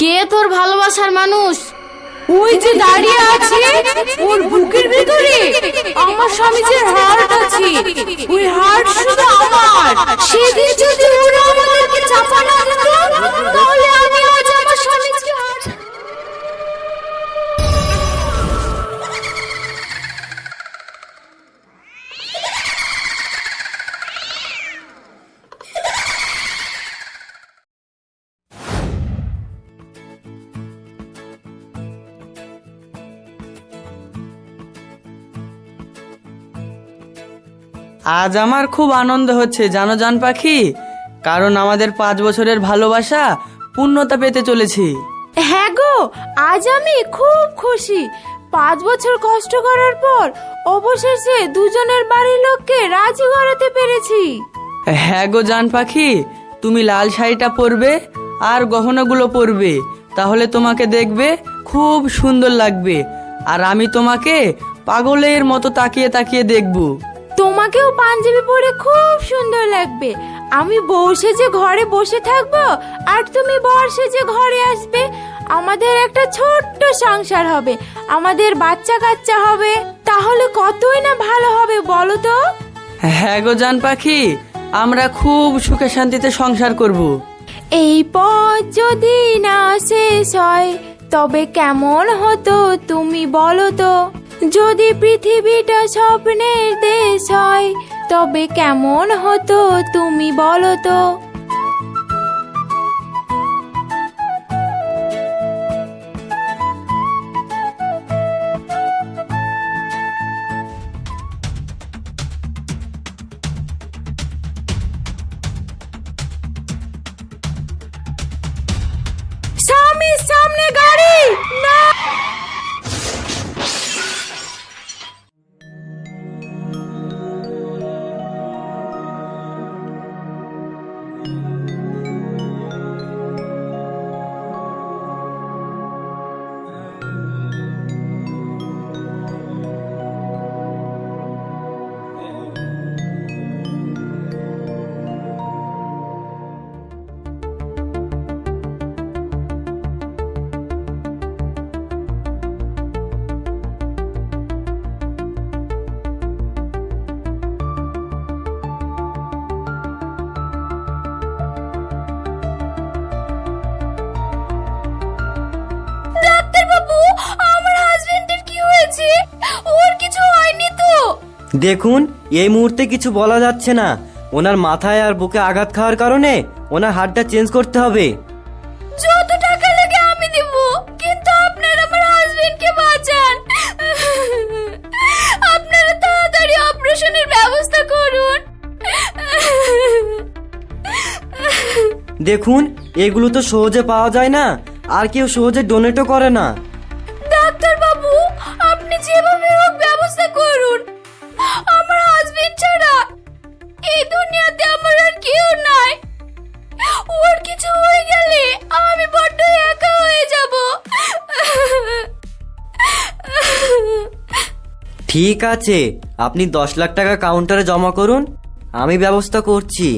কে তোর ভালোবাসার মানুষ? ওই যে দাঁড়িয়ে আছে, ওর বুকের ভিতরে। আমার স্বামীজির হার্ট আছে, ওই হার্ট শুধু আমার। সেদিন যদি ওরা আমাদেরকে চাপা না দিত তাহলে আমি আজ আমার স্বামীজিকে আজ আমার খুব আনন্দ হচ্ছে জানো জান পাখি? কারণ আমাদের পাঁচ বছরের ভালোবাসা পূর্ণতা পেতে চলেছে। হ্যাঁ গো আজ আমি খুব খুশি। পাঁচ বছর কষ্ট করার পর অবশেষে দুজনের বাড়ির লোককে রাজি করাতে পেরেছি। হ্যাঁ গো জান পাখি তুমি লাল শাড়িটা পরবে আর গহনাগুলো পরবে তাহলে তোমাকে দেখবে খুব সুন্দর লাগবে। আর আমি তোমাকে পাগলের মতো তাকিয়ে তাকিয়ে দেখব। তোমাকেও পাঞ্জাবি পরে খুব সুন্দর লাগবে। আমি বউ সেজে ঘরে বসে থাকব আর তুমি বর সেজে ঘরে আসবে। আমাদের একটা ছোট্ট সংসার হবে। আমাদের বাচ্চা কাচ্চা হবে। তাহলে কতই না ভালো হবে বলো তো? হ্যাঁ গো জান পাখি আমরা খুব সুখে শান্তিতে সংসার করব। এই পথ যদি না শেষ হয় তবে কেমন হতো তুমি বলো তো? যদি পৃথিবীটা স্বপ্নের দেশ হয় তবে কেমন হতো তুমি বলো তো? ওর কিছু হয়নি তো। দেখুন এই মুহূর্তে কিছু বলা যাচ্ছে না। ওনার মাথায় আর বুকে আঘাত খাওয়ার কারণে ওনার হাতটা চেঞ্জ করতে হবে। যত টাকা লাগে আমি দেব কিন্তু আপনারা আমার হাজবেন্ডকে বাঁচান। আপনারা তাড়াতাড়ি অপারেশনের ব্যবস্থা করুন। দেখুন এগুলো তো সহজে পাওয়া যায় না আর কেউ সহজে ডোনেটও করে না। ঠিক আছে আপনি দশ লাখ টাকা কাউন্টারে জমা করুন আমি ব্যবস্থা করছি।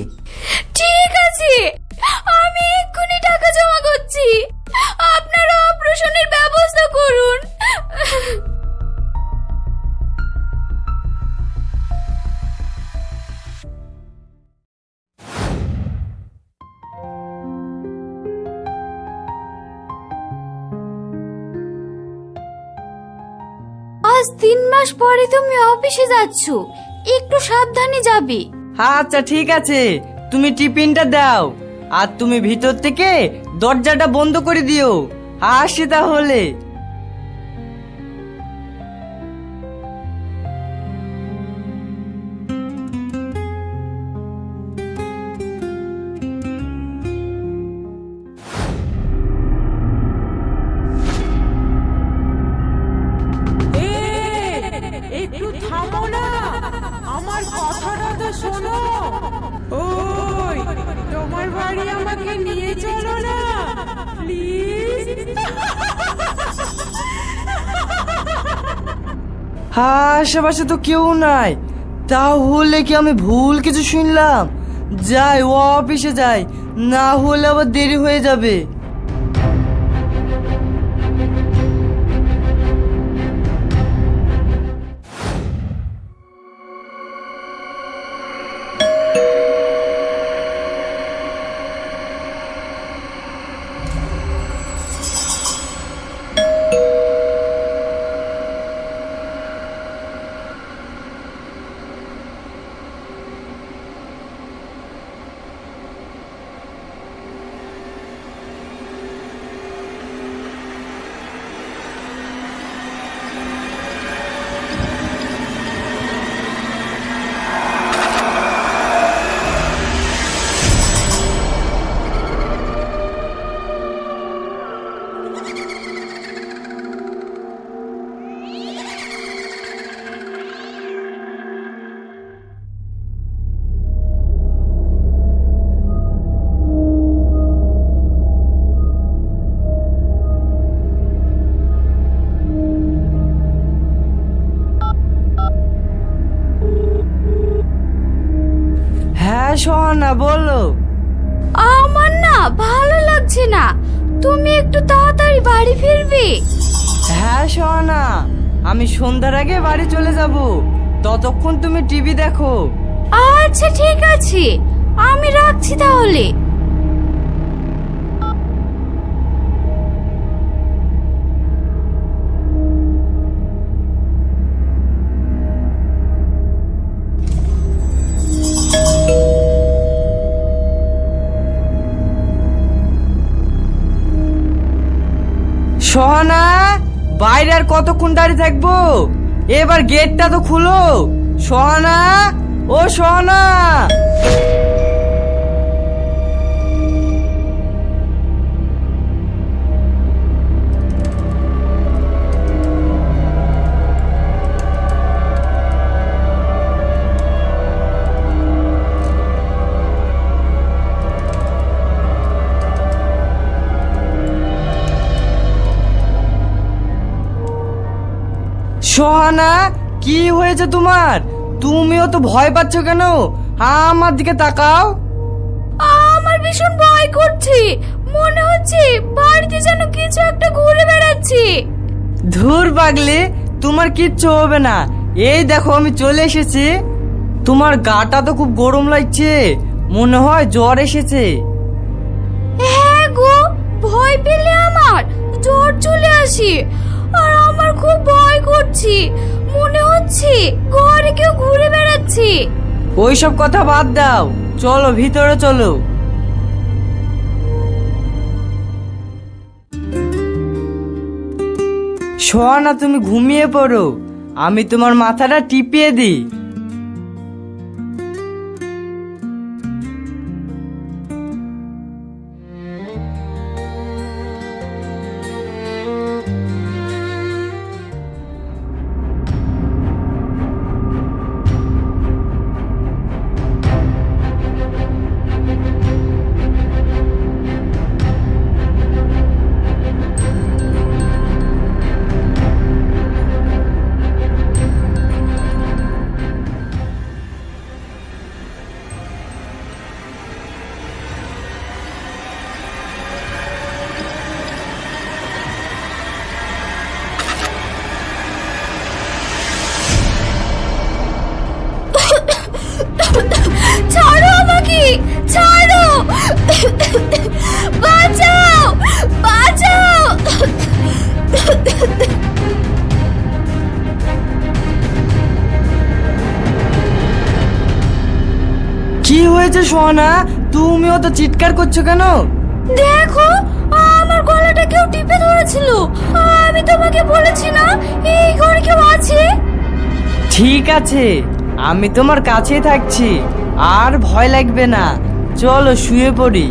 পরে তুমি অফিসে যাচ্ছ। একটু সাবধানে যাবে। আচ্ছা ঠিক আছে। তুমি টিফিনটা দাও। আর তুমি ভিতর থেকে দরজাটা বন্ধ করে দিও। আসি তাহলে। আশেপাশে তো কেউ নাই। তাহলে কি আমি ভুল কিছু শুনলাম? যাই, ও অফিসে যাই, না হলে আবার দেরি হয়ে যাবে। সোহানা বলো। আমার না ভালো লাগছে না। তুমি একটু তাড়াতাড়ি বাড়ি ফিরবে। হ্যাঁ সোহানা আমি সন্ধ্যার আগে বাড়ি চলে যাব। ততক্ষণ তুমি টিভি দেখো। আচ্ছা ঠিক আছে। আমি রাখছি তাহলে। সোহানা বাইরে আর কতক্ষণ দাঁড়িয়ে থাকব? এবার গেটটা তো খুলো। সহনা ও সোহানা! সোহানা কি হয়েছে তোমার? তুমিও তো ভয় পাচ্ছ কেন? আমার দিকে তাকাও। আমার ভীষণ ভয় করছে। মনে হচ্ছে বাড়িতে যেন কিছু একটা ঘুরে বেড়াচ্ছি। ধুর পাগলি তোমার কিচ্ছু হবে না। এই দেখো আমি চলে এসেছি। তোমার গাটা তো খুব গরম লাগছে। মনে হয় জ্বর এসেছে। হ্যাঁ গো ভয় পেলে আমার। জ্বর চলে আসে। আর আমার খুব ভয় করছি। মনে হচ্ছে ঘরে কেউ ঘুরে বেড়াচ্ছে। ওইসব কথা বাদ দাও। চলো, ভিতরে চলো। শোয়া না তুমি ঘুমিয়ে পড়ো। আমি তোমার মাথাটা টিপিয়ে দিই। হয়েছে সোনা তুমিও তো চিৎকার করছ কেন? দেখো আমার গলাটা কেউ টিপে ধরেছিল। আমি তোমাকে বলেছি না এই ঘর কেউ আছে? ঠিক আছে আমি তোমার কাছে থাকছি আর ভয় লাগবে না। চলো শুয়ে পড়ি।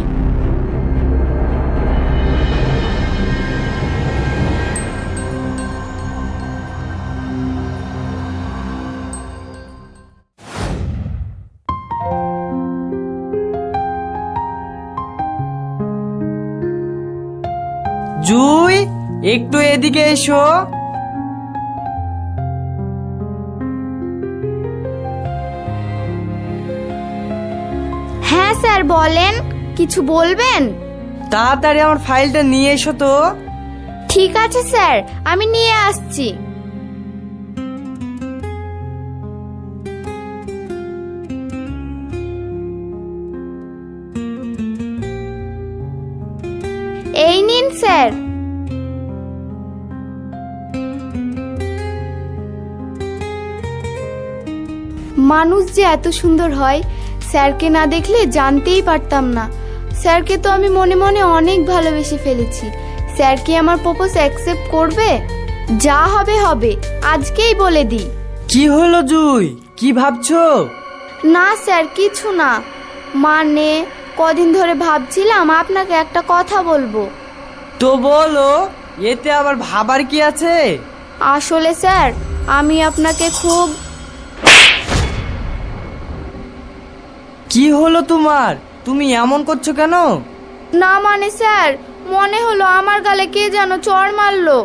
এদিকে এসো। হ্যাঁ স্যার বলেন। কিছু বলবেন? তাড়াতাড়ি আমার ফাইলটা নিয়ে এসো তো। ঠিক আছে স্যার আমি নিয়ে আসছি। এই নিন স্যার। মানুষ যে এত সুন্দর হয় স্যারকে না দেখলে জানতেই পারতাম না। স্যারকে তো আমি মনে মনে অনেক ভালোবেসে ফেলেছি। স্যার কি আমার প্রপোজ অ্যাকসেপ্ট করবে? যা হবে হবে। আজকেই বলে দিই। কি হলো জুই? কি ভাবছ? না স্যার কিছু না। মানে কদিন ধরে ভাবছিলাম আপনাকে একটা কথা বলব। তো বলো এতে আবার ভাবার কি আছে? আসলে স্যার আমি আপনাকে খুব কি হলো তোমার? তুমি এমন করছ কেন? না মানে স্যার মনে হলো আমার গালে কে যেন চড় মারলো।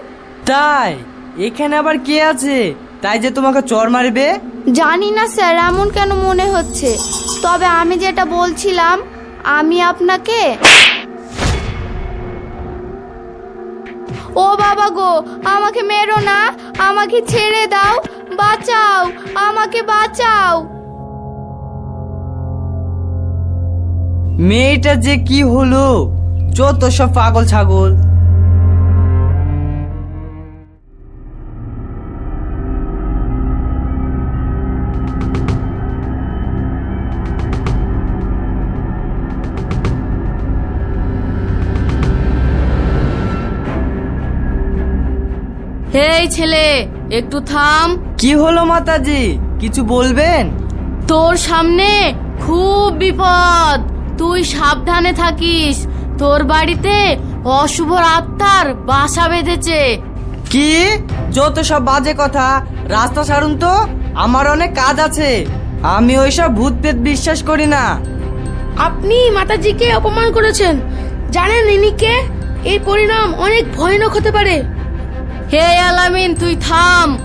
তাই? এখানে আবার কে আছে? তাই যে তোমাকে চর মারবে? জানি না স্যার এমন কেন মনে হচ্ছে। তবে আমি যেটা বলছিলাম আমি আপনাকে ও বাবা গো আমাকে মেরো না আমাকে ছেড়ে দাও বাঁচাও আমাকে বাঁচাও। মেয়েটা যে কি হলো? যত সব পাগল ছাগল। এই ছেলে একটু থাম। কি হলো মাতাজি? কিছু বলবেন? তোর সামনে খুব বিপদ। তুই সাবধানে থাকিস। তোর বাড়িতে অশুভ আত্মার বাসা বেঁধেছে। কি? যত সব বাজে কথা রাস্তা ছাড়ুন তো আমার অনেক কাজ আছে। আমি ওইসব ভূত পেত বিশ্বাস করি না। আপনি মাতাজিকে অপমান করেছেন। জানেন ইনিকে এর পরিণাম অনেক ভয়ানক হতে পারে। হে আলামিন তুই থাম।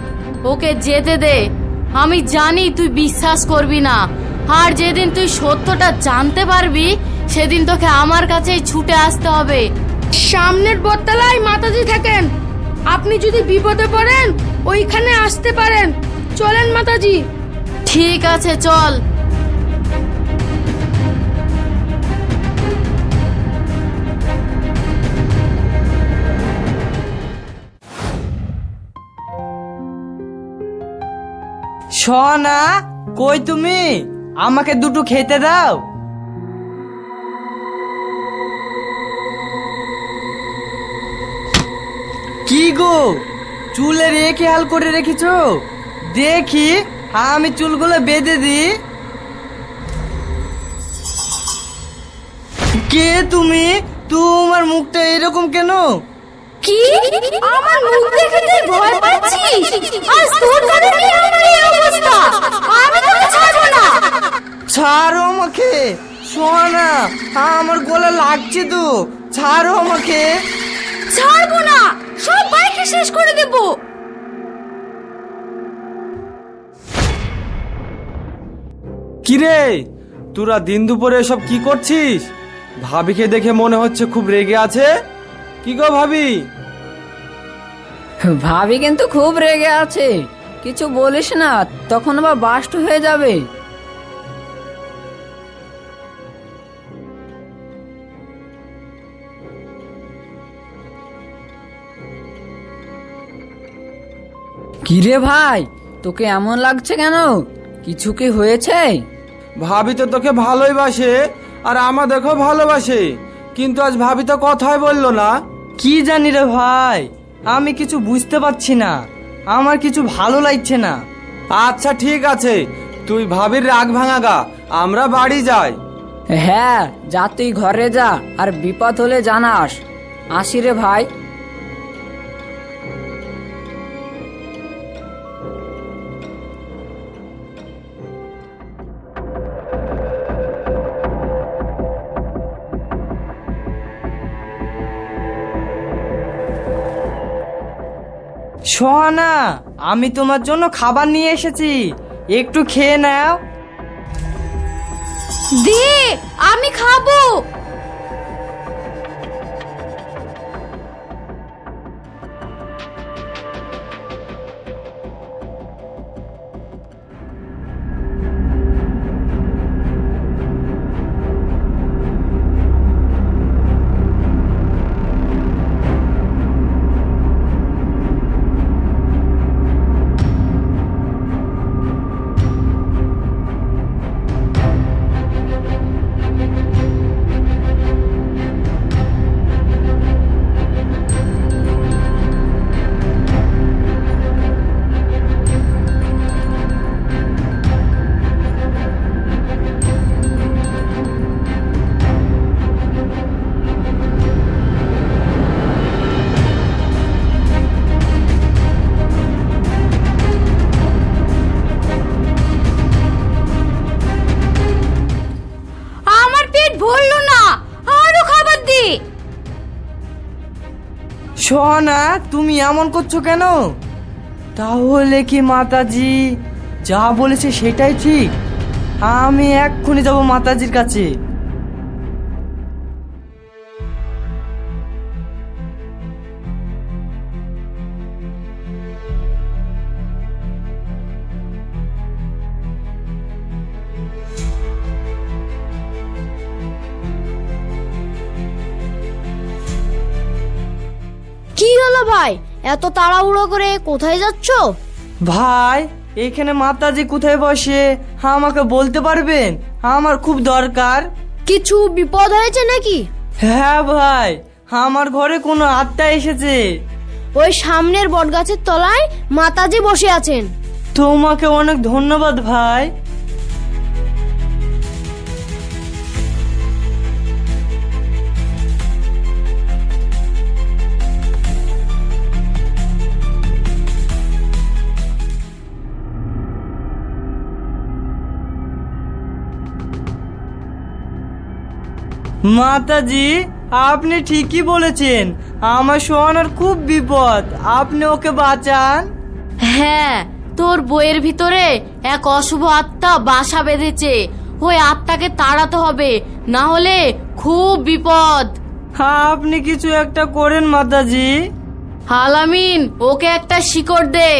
ওকে যেতে দে। আমি জানি তুই বিশ্বাস করবি না। আর যেদিন তুই সত্যটা জানতে পারবি সেদিন তোকে আমার কাছেই ছুটে আসতে হবে। সামনের বটতলায় মাতাজি থাকেন। আপনি যদি বিপদে পড়েন ওইখানে আসতে পারেন। চলেন মাতাজি। ঠিক আছে চল। সোনা কই তুমি? আমাকে দুটো খেতে দাও। কি গো? চুলের এ খেয়াল করে রেখেছ? দেখি আমি চুলগুলো বেঁধে দিই। কে তুমি? তোমার মুখটা এরকম কেন? কি? আমার মুখ দেখে ভয় পাচ্ছিস? ছাড়ো আমাকে। সোনা আমার গলা লাগছে তো। ছাড়ো আমাকে। ছাড়বো না সব বাইকে শেষ করে দেবো। কিরে তোরা দিন দুপুরে এসব কি করছিস? ভাবিকে দেখে মনে হচ্ছে খুব রেগে আছে। কি গো ভাবি? ভাবি কিন্তু খুব রেগে আছে। কিছু বলিস না তখন আবার বাস্ট হয়ে যাবে। কিরে ভাই তোকে এমন লাগছে কেন? কিছু কি হয়েছে? ভাবি তো তোকে ভালোই বাসে আর দেখো ভালোবাসে। কিন্তু আজ ভাবি তো কথাই বলল না। কি জানি রে ভাই আমি কিছু বুঝতে পারছি না। আমার কিছু ভালো লাগছে না। আচ্ছা ঠিক আছে। তুই ভাবির রাগ ভাঙা গা আমরা বাড়ি যাই। হ্যাঁ যা তুই ঘরে যা আর বিপদ হলে জানাস। আসি রে ভাই। সোহানা আমি তোমার জন্য খাবার নিয়ে এসেছি। একটু খেয়ে নাও। দে আমি খাব। তুমি এমন করছ কেন? তাহলে কি মাতাজি যা বলেছে সেটাই ঠিক? আমি এক্ষুনি যাব মাতাজির কাছে। এত তাড়াহুড়ো করে কোথায় যাচ্ছ? ভাই এখানে মাতাজি কোথায় বসে? হ্যাঁ আমাকে বলতে পারবেন? আমার খুব দরকার। কিছু বিপদ হয়েছে নাকি? হ্যাঁ ভাই আমার ঘরে কোনো আত্মা এসেছে। ওই সামনের বটগাছের তলায় মাতাজি বসে আছেন। তোমাকে অনেক ধন্যবাদ ভাই। মাতাজি আপনি ঠিকই বলেছেন। আমার সোহানার খুব বিপদ। আপনি ওকে বাঁচান। হ্যাঁ তোর বইয়ের ভিতরে এক অশুভ আত্মা বাসা বেঁধেছে। ওই আত্মাকে তাড়াতে হবে না হলে খুব বিপদ। হ্যাঁ আপনি কিছু একটা করেন মাতাজি। আলামিন ওকে একটা শিকড় দে।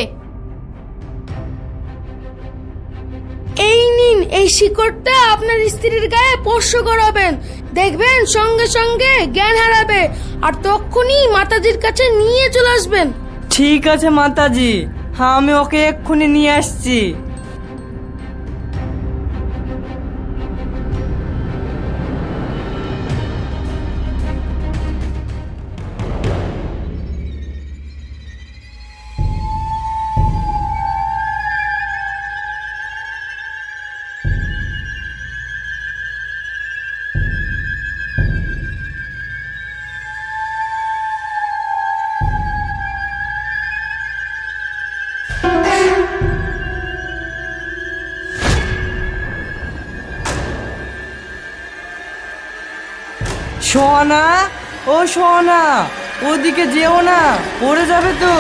এই নিন, এই শিকড়টা আপনার স্ত্রীর গায়ে স্পর্শ করাবেন। দেখবেন সঙ্গে সঙ্গে জ্ঞান হারাবে আর তখনই মাতাজির কাছে নিয়ে চলে আসবেন। ঠিক আছে মাতাজি হ্যাঁ আমি ওকে এক্ষুনি নিয়ে আসছি। সোনা ও সোনা ওদিকে যেও না পড়ে যাবে তো।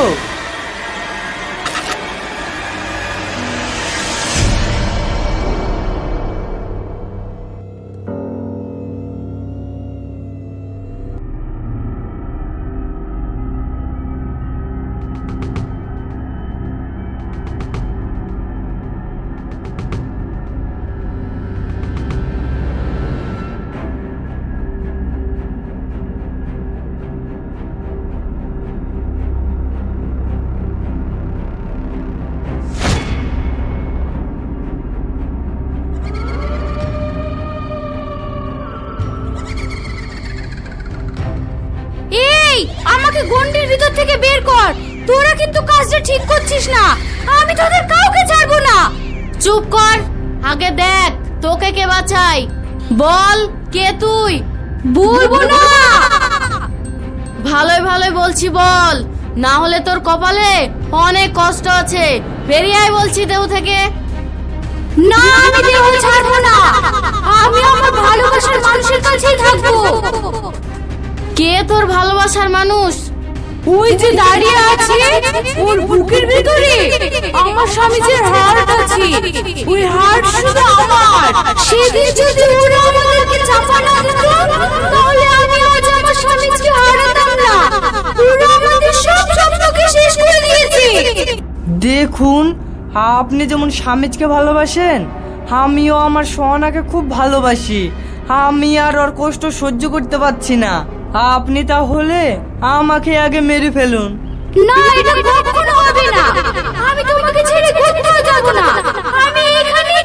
বের কর। তোরা কিন্তু কাজটা ঠিক করছিস না। আমি তোদের কাউকে ছাড়বো না। চুপ কর। আগে দেখ, তোকে কে বাঁচাই বল, কে তুই? বলব না। ভালোই ভালোই বলছি, বল। না হলে তোর কপালে অনেক কষ্ট আছে। বেরিয়ে বলছি দেহ থেকে। না, আমি দেহ ছাড়বো না। আমি আমার ভালোবাসার মানুষের কাছেই থাকব। কে তোর ভালোবাসার মানুষ? ওই যে দাঁড়িয়ে আছে ওর বুকের ভিতরে, আমার স্বামীজির হার্ট আছে। ওই হার্ট শুধু আমার। সেদিন যদি আমাদেরকে চাপা না দিত তাহলে আমি আজ আমার স্বামীকে হারাতাম না। আমাদের সব স্বপ্নকে শেষ করে দিয়েছে। দেখুন, আপনি যেমন স্বামীজকে ভালোবাসেন, আমিও আমার সোহানাকে খুব ভালোবাসি। আমি আর ওর কষ্ট সহ্য করতে পারছি না। আপনি তাহলে আমাকে আগে মেরে ফেলুন। না, এটা কখনো হবে না। আমি তোমাকে ছেড়ে কোথাও যাব না। আমি এখানেই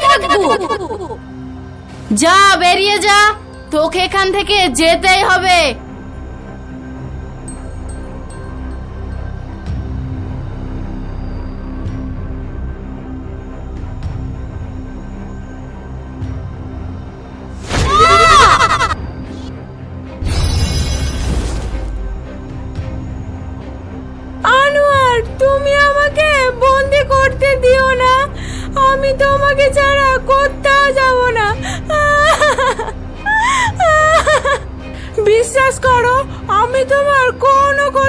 যা, বেরিয়ে যা। তোকে এখান থেকে যেতেই হবে।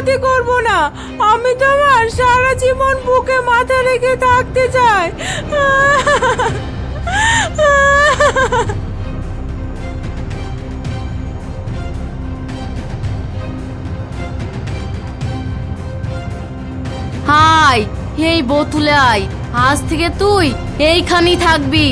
ক্ষতি করব না। আমি তোমার সারা জীবন বুকে মাথা রেখে থাকতে চাই। হাই, এই বোতুলে আয়। আজ থেকে তুই এইখানেই থাকবি।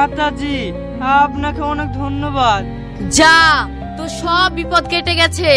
মাতাজি আপনাকে অনেক ধন্যবাদ। যা তো সব বিপদ কেটে গেছে।